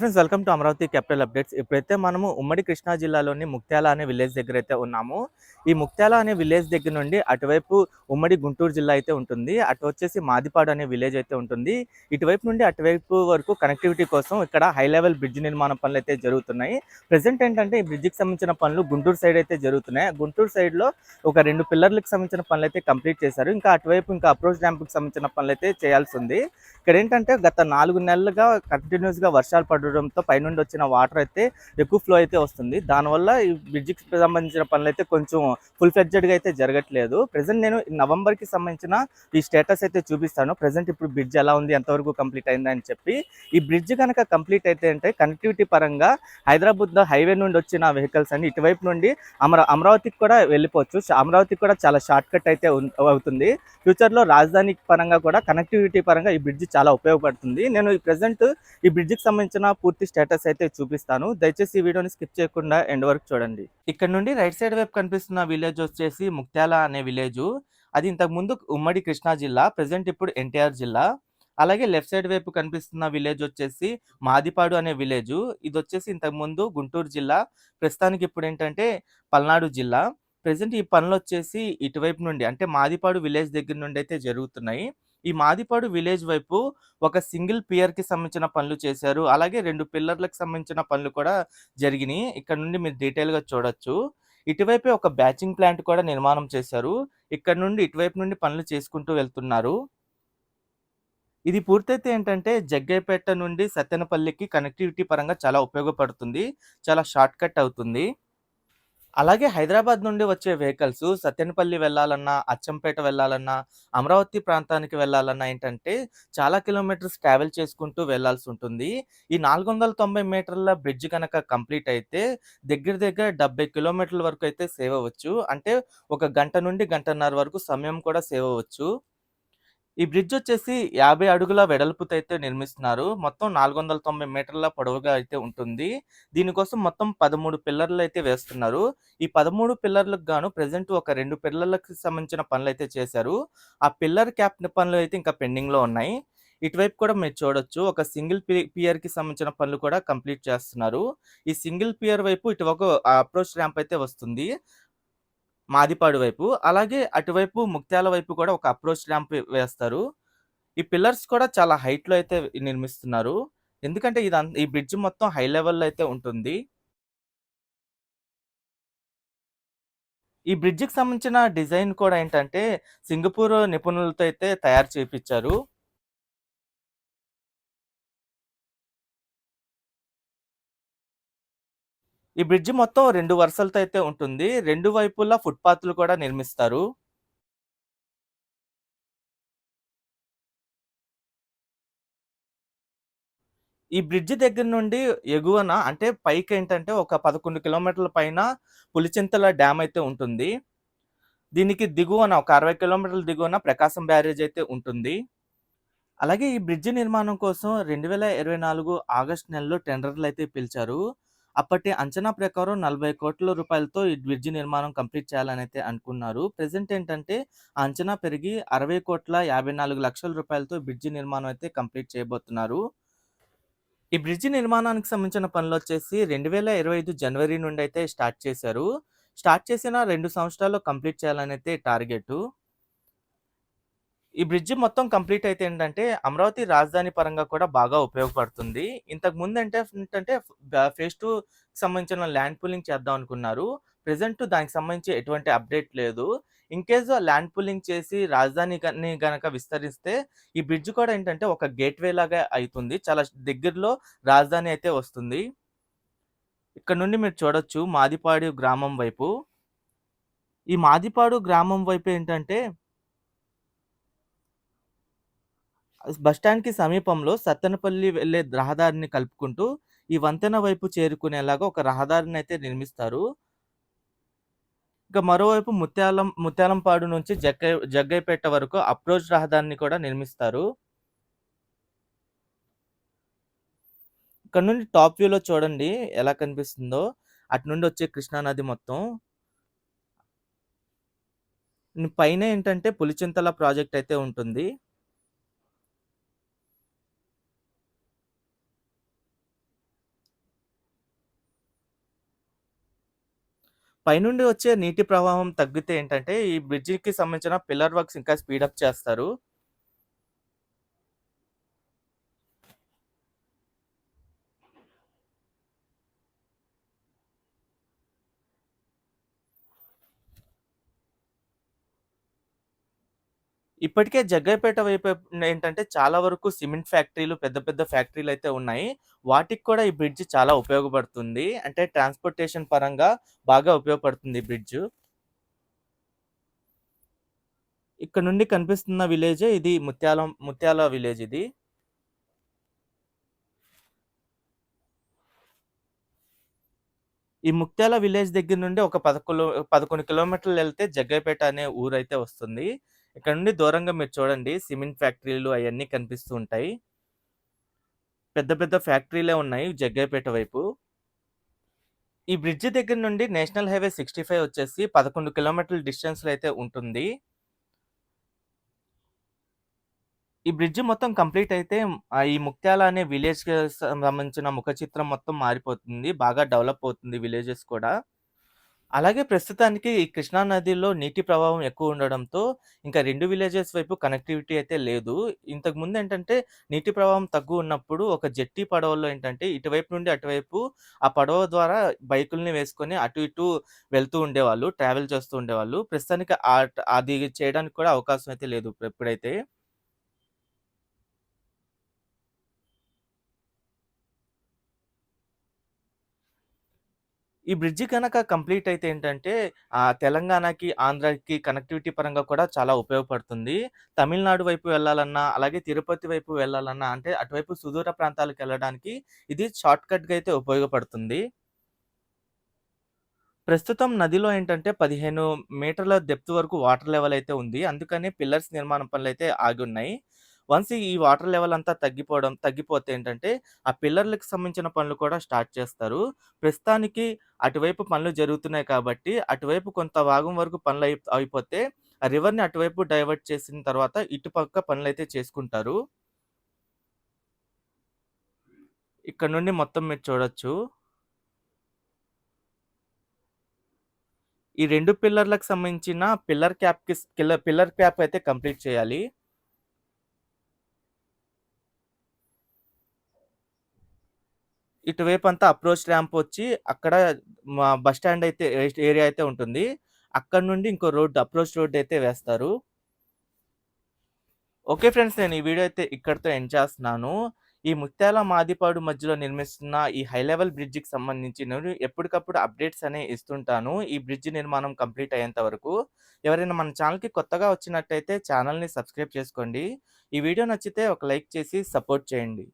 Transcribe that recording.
Friends welcome to Amaravati capital updates ఇప్పుడైతే మనము ఉమ్మడి కృష్ణా జిల్లాలోని ముక్త్యాల అనే విలేజ్ దగ్గర అయితే ఉన్నాము. ఈ ముక్త్యాల అనే విలేజ్ దగ్గర నుండి అటువైపు ఉమ్మడి గుంటూరు జిల్లా అయితే ఉంటుంది. అటు వచ్చేసి మాదిపాడు అనే విలేజ్ అయితే ఉంటుంది. ఇటువైపు నుండి అటువైపు వరకు కనెక్టివిటీ కోసం ఇక్కడ హై లెవెల్ బ్రిడ్జ్ నిర్మాణ పనులు అయితే జరుగుతున్నాయి. ప్రజెంట్ ఏంటంటే ఈ బ్రిడ్జికి సంబంధించిన పనులు గుంటూరు సైడ్ అయితే జరుగుతున్నాయి. గుంటూరు సైడ్లో లో ఒక రెండు పిల్లర్లకు సంబంధించిన పనులు అయితే కంప్లీట్ చేశారు. ఇంకా అటువైపు ఇంకా అప్రోచ్ డ్యాంప్కి సంబంధించిన పనులు అయితే చేయాల్సి ఉంది. ఇక్కడ ఏంటంటే గత నాలుగు నెలలుగా కంటిన్యూస్గా వర్షాలు ఉండడంతో పైనుండి వచ్చిన వాటర్ అయితే ఎక్కువ ఫ్లో అయితే వస్తుంది. దానివల్ల ఈ బ్రిడ్జికి సంబంధించిన పనులు అయితే కొంచెం ఫుల్ ఫ్లెడ్జెడ్గా అయితే జరగట్లేదు. ప్రెసెంట్ నేను నవంబర్కి సంబంధించిన ఈ స్టేటస్ అయితే చూపిస్తాను. ప్రజెంట్ ఇప్పుడు బ్రిడ్జ్ ఎలా ఉంది ఎంతవరకు కంప్లీట్ అయిందని అని చెప్పి. ఈ బ్రిడ్జ్ కనుక కంప్లీట్ అయితే అంటే కనెక్టివిటీ పరంగా హైదరాబాద్ హైవే నుండి వచ్చిన వెహికల్స్ అన్ని ఇటువైపు నుండి అమరా అమరావతికి కూడా వెళ్ళిపోవచ్చు. అమరావతికి కూడా చాలా షార్ట్ కట్ అయితే అవుతుంది. ఫ్యూచర్లో రాజధానికి రాజధాని పరంగా కూడా కనెక్టివిటీ పరంగా ఈ బ్రిడ్జ్ చాలా ఉపయోగపడుతుంది. నేను ఈ ప్రజెంట్ ఈ బ్రిడ్జ్కి సంబంధించిన పూర్తి స్టేటస్ అయితే చూపిస్తాను. దయచేసి ఈ వీడియోని స్కిప్ చేయకుండా ఎండ్ వరకు చూడండి. ఇక్కడ నుండి రైట్ సైడ్ వైపు కనిపిస్తున్న విలేజ్ వచ్చేసి ముక్త్యాల అనే విలేజ్. అది ఇంతకు ముందు ఉమ్మడి కృష్ణా జిల్లా ప్రెసెంట్ ఇప్పుడు ఎన్టీఆర్ జిల్లా. అలాగే లెఫ్ట్ సైడ్ వైపు కనిపిస్తున్న విలేజ్ వచ్చేసి మాదిపాడు అనే విలేజ్. ఇది వచ్చేసి ఇంతకు ముందు గుంటూరు జిల్లా ప్రస్తుతానికి ఇప్పుడు ఏంటంటే పల్నాడు జిల్లా. ప్రజెంట్ ఈ పనులు వచ్చేసి ఇటువైపు నుండి అంటే మాదిపాడు విలేజ్ దగ్గర నుండి అయితే జరుగుతున్నాయి. ఈ మాదిపాడు విలేజ్ వైపు ఒక సింగిల్ పియర్కి సంబంధించిన పనులు చేశారు. అలాగే రెండు పిల్లర్లకు సంబంధించిన పనులు కూడా జరిగినాయి. ఇక్కడ నుండి మీరు డీటెయిల్గా చూడొచ్చు. ఇటువైపే ఒక బ్యాచింగ్ ప్లాంట్ కూడా నిర్మాణం చేశారు. ఇక్కడ నుండి ఇటువైపు నుండి పనులు చేసుకుంటూ వెళ్తున్నారు. ఇది పూర్తయితే ఏంటంటే జగ్గైపేట నుండి సత్తెనపల్లికి కనెక్టివిటీ పరంగా చాలా ఉపయోగపడుతుంది. చాలా షార్ట్ కట్ అవుతుంది. అలాగే హైదరాబాద్ నుండి వచ్చే వెహికల్స్ సత్యనపల్లి వెళ్ళాలన్నా అచ్చంపేట వెళ్ళాలన్నా అమరావతి ప్రాంతానికి వెళ్ళాలన్నా ఏంటంటే చాలా కిలోమీటర్స్ ట్రావెల్ చేసుకుంటూ వెళ్ళాల్సి ఉంటుంది. ఈ నాలుగు వందల తొంభై మీటర్ల బ్రిడ్జ్ కనుక కంప్లీట్ అయితే దగ్గర దగ్గర డెబ్బై కిలోమీటర్ల వరకు అయితే సేవ్ అవ్వచ్చు అంటే ఒక గంట నుండి గంటన్నర వరకు సమయం కూడా సేవ్ అవ్వచ్చు ఈ బ్రిడ్జ్ వచ్చేసి యాభై అడుగుల వెడల్పుతో అయితే నిర్మిస్తున్నారు. మొత్తం నాలుగు వందల తొంభై మీటర్ల పొడవుగా అయితే ఉంటుంది. దీనికోసం మొత్తం పదమూడు పిల్లర్లు అయితే వేస్తున్నారు. ఈ పదమూడు పిల్లర్లకు గాను ప్రెసెంట్ ఒక రెండు పిల్లర్లకు సంబంధించిన పనులు అయితే చేశారు. ఆ పిల్లర్ క్యాప్ పనులు అయితే ఇంకా పెండింగ్లో ఉన్నాయి. ఇటువైపు కూడా మీరు చూడొచ్చు. ఒక సింగిల్ పియర్కి సంబంధించిన పనులు కూడా కంప్లీట్ చేస్తున్నారు. ఈ సింగిల్ పియర్ వైపు ఇటు ఒక అప్రోచ్ ర్యాంప్ అయితే వస్తుంది. మాదిపాడు వైపు అలాగే అటువైపు ముక్త్యాల వైపు కూడా ఒక అప్రోచ్ ర్యాంప్ వేస్తారు. ఈ పిల్లర్స్ కూడా చాలా హైట్లో అయితే నిర్మిస్తున్నారు. ఎందుకంటే ఇది ఈ బ్రిడ్జ్ మొత్తం హై లెవెల్లో అయితే ఉంటుంది. ఈ బ్రిడ్జికి సంబంధించిన డిజైన్ కూడా ఏంటంటే సింగపూర్ నిపుణులతో అయితే తయారు చేయించారు ఈ బ్రిడ్జ్ మొత్తం రెండు వరుసలతో అయితే ఉంటుంది. రెండు వైపులా ఫుట్పాత్లు కూడా నిర్మిస్తారు. ఈ బ్రిడ్జ్ దగ్గర నుండి ఎగువన అంటే పైకి ఏంటంటే ఒక పదకొండు కిలోమీటర్ల పైన పులిచింతల డ్యామ్ అయితే ఉంటుంది. దీనికి దిగువన ఒక అరవై కిలోమీటర్ల దిగువన ప్రకాశం బ్యారేజ్ అయితే ఉంటుంది. అలాగే ఈ బ్రిడ్జ్ నిర్మాణం కోసం రెండు వేల ఇరవై నాలుగు ఆగస్ట్ నెలలో టెండర్లు అయితే పిలిచారు. అప్పటి అంచనా ప్రకారం నలభై కోట్ల రూపాయలతో ఈ బ్రిడ్జ్ నిర్మాణం కంప్లీట్ చేయాలని అయితే అనుకున్నారు. ప్రెసెంట్ ఏంటంటే ఆ అంచనా పెరిగి అరవై కోట్ల యాభై నాలుగు లక్షల రూపాయలతో బ్రిడ్జ్ నిర్మాణం అయితే కంప్లీట్ చేయబోతున్నారు. ఈ బ్రిడ్జ్ నిర్మాణానికి సంబంధించిన పనులు వచ్చేసి రెండు వేల ఇరవై ఐదు జనవరి నుండి అయితే స్టార్ట్ చేశారు. స్టార్ట్ చేసిన రెండు సంవత్సరాల్లో కంప్లీట్ చేయాలని అయితే టార్గెట్. ఈ బ్రిడ్జ్ మొత్తం కంప్లీట్ అయితే ఏంటంటే అమరావతి రాజధాని పరంగా కూడా బాగా ఉపయోగపడుతుంది. ఇంతకు ముందు అంటే ఏంటంటే ఫేజ్ టూ సంబంధించిన ల్యాండ్ పూలింగ్ చేద్దాం అనుకున్నారు. ప్రెసెంట్ దానికి సంబంధించి ఎటువంటి అప్డేట్ లేదు. ఇన్ కేసు ల్యాండ్ పూలింగ్ చేసి రాజధాని గనక విస్తరిస్తే ఈ బ్రిడ్జ్ కూడా ఏంటంటే ఒక గేట్వే లాగా అవుతుంది చాలా దగ్గరలో రాజధాని అయితే వస్తుంది. ఇక్కడ నుండి మీరు చూడొచ్చు మాదిపాడు గ్రామం వైపు. ఈ మాదిపాడు గ్రామం వైపు ఏంటంటే బస్ స్టాండ్‌కి సమీపంలో సత్తెనపల్లి వెళ్ళే రహదారిని కలుపుకుంటూ, ఈ వంతెన వైపు చేరుకునేలాగా ఒక రహదారిని అయితే నిర్మిస్తారు. ఇక మరోవైపు ముత్యాలం ముత్యాలంపాడు నుంచి జగ్గై జగ్గైపేట వరకు అప్రోచ్ రహదారిని కూడా నిర్మిస్తారు. ఇక్కడ నుండి టాప్ వ్యూలో చూడండి ఎలా కనిపిస్తుందో అటు నుండి వచ్చే కృష్ణా నది మొత్తం పైన ఏంటంటే పులిచింతల ప్రాజెక్ట్ అయితే ఉంటుంది పైనుండి వచ్చే నీటి ప్రవాహం తగ్గితే ఏంటంటే ఈ బ్రిడ్జికి సంబంధించిన పిల్లర్ వర్క్స్ ఇంకా స్పీడప్ చేస్తారు. ఇప్పటికే జగ్గయ్యపేట వైపు ఏంటంటే చాలా వరకు సిమెంట్ ఫ్యాక్టరీలు పెద్ద పెద్ద ఫ్యాక్టరీలు అయితే ఉన్నాయి. వాటికి కూడా ఈ బ్రిడ్జ్ చాలా ఉపయోగపడుతుంది. అంటే ట్రాన్స్పోర్టేషన్ పరంగా బాగా ఉపయోగపడుతుంది బ్రిడ్జ్. ఇక్కడ నుండి కనిపిస్తున్న విలేజ్ ఇది ముత్యాల ముత్యాల విలేజ్ ఇది. ఈ ముత్యాల విలేజ్ దగ్గర నుండి ఒక పదకొండు పదకొండు కిలోమీటర్లు వెళ్తే జగ్గయ్యపేట అనే ఊరైతే వస్తుంది. ఇక్కడ నుండి దూరంగా మీరు చూడండి సిమెంట్ ఫ్యాక్టరీలు అవన్నీ కనిపిస్తూ ఉంటాయి. పెద్ద పెద్ద ఫ్యాక్టరీలే ఉన్నాయి జగ్గయ్యపేట వైపు. ఈ బ్రిడ్జ్ దగ్గర నుండి నేషనల్ హైవే సిక్స్టీ ఫైవ్ వచ్చేసి పదకొండు కిలోమీటర్ల డిస్టెన్స్లో అయితే ఉంటుంది. ఈ బ్రిడ్జ్ మొత్తం కంప్లీట్ అయితే ఈ ముక్త్యాల అనే విలేజ్కి సంబంధించిన ముఖ చిత్రం మొత్తం మారిపోతుంది బాగా డెవలప్ అవుతుంది విలేజెస్ కూడా. అలాగే ప్రస్తుతానికి ఈ కృష్ణా నదిలో నీటి ప్రవాహం ఎక్కువ ఉండడంతో ఇంకా రెండు విలేజెస్ వైపు కనెక్టివిటీ అయితే లేదు. ఇంతకు ముందు ఏంటంటే నీటి ప్రవాహం తక్కువ ఉన్నప్పుడు ఒక జెట్టి పడవలో ఏంటంటే ఇటువైపు నుండి అటువైపు ఆ పడవ ద్వారా బైకుల్ని వేసుకొని అటు ఇటు వెళ్తూ ఉండేవాళ్ళు ట్రావెల్ చేస్తూ ఉండేవాళ్ళు. ప్రస్తుతానికి అది చేయడానికి కూడా అవకాశం అయితే లేదు ఇప్పుడైతే. ఈ బ్రిడ్జి కనుక కంప్లీట్ అయితే ఏంటంటే ఆ తెలంగాణకి ఆంధ్రాకి కనెక్టివిటీ పరంగా కూడా చాలా ఉపయోగపడుతుంది. తమిళనాడు వైపు వెళ్ళాలన్నా అలాగే తిరుపతి వైపు వెళ్ళాలన్నా అంటే అటువైపు సుదూర ప్రాంతాలకు వెళ్ళడానికి ఇది షార్ట్ కట్గా అయితే ఉపయోగపడుతుంది. ప్రస్తుతం నదిలో ఏంటంటే పదిహేను మీటర్ల డెప్త్ వరకు వాటర్ లెవెల్ అయితే ఉంది. అందుకని పిల్లర్స్ నిర్మాణం పనులు అయితే ఆగి ఉన్నాయి వన్స్ ఈ వాటర్ లెవెల్ అంతా తగ్గిపోవడం తగ్గిపోతే ఏంటంటే ఆ పిల్లర్లకు సంబంధించిన పనులు కూడా స్టార్ట్ చేస్తారు. ప్రస్తుతానికి అటువైపు పనులు జరుగుతున్నాయి కాబట్టి అటువైపు కొంత భాగం వరకు పనులు అయి అయిపోతే ఆ రివర్ని అటువైపు డైవర్ట్ చేసిన తర్వాత ఇటుపక్క పనులు అయితే చేసుకుంటారు. ఇక్కడ నుండి మొత్తం మీరు చూడొచ్చు. ఈ రెండు పిల్లర్లకు సంబంధించిన పిల్లర్ క్యాప్కి పిల్లర్ క్యాప్ అయితే కంప్లీట్ చేయాలి. ఇటువైపు అంతా అప్రోచ్ ర్యాంప్ వచ్చి అక్కడ మా బస్ స్టాండ్ అయితే ఏరియా అయితే ఉంటుంది. అక్కడ నుండి ఇంకో రోడ్డు అప్రోచ్ రోడ్ అయితే వేస్తారు. ఓకే ఫ్రెండ్స్ నేను ఈ వీడియో అయితే ఇక్కడితో ఎండ్ చేస్తున్నాను. ఈ ముత్యాల మాదిపాడు మధ్యలో నిర్మిస్తున్న ఈ హై లెవెల్ బ్రిడ్జికి సంబంధించి నేను ఎప్పటికప్పుడు అప్డేట్స్ అనే ఇస్తుంటాను. ఈ బ్రిడ్జ్ నిర్మాణం కంప్లీట్ అయ్యేంత వరకు. ఎవరైనా మన ఛానల్కి కొత్తగా వచ్చినట్టయితే ఛానల్ని సబ్స్క్రైబ్ చేసుకోండి. ఈ వీడియో నచ్చితే ఒక లైక్ చేసి సపోర్ట్ చేయండి.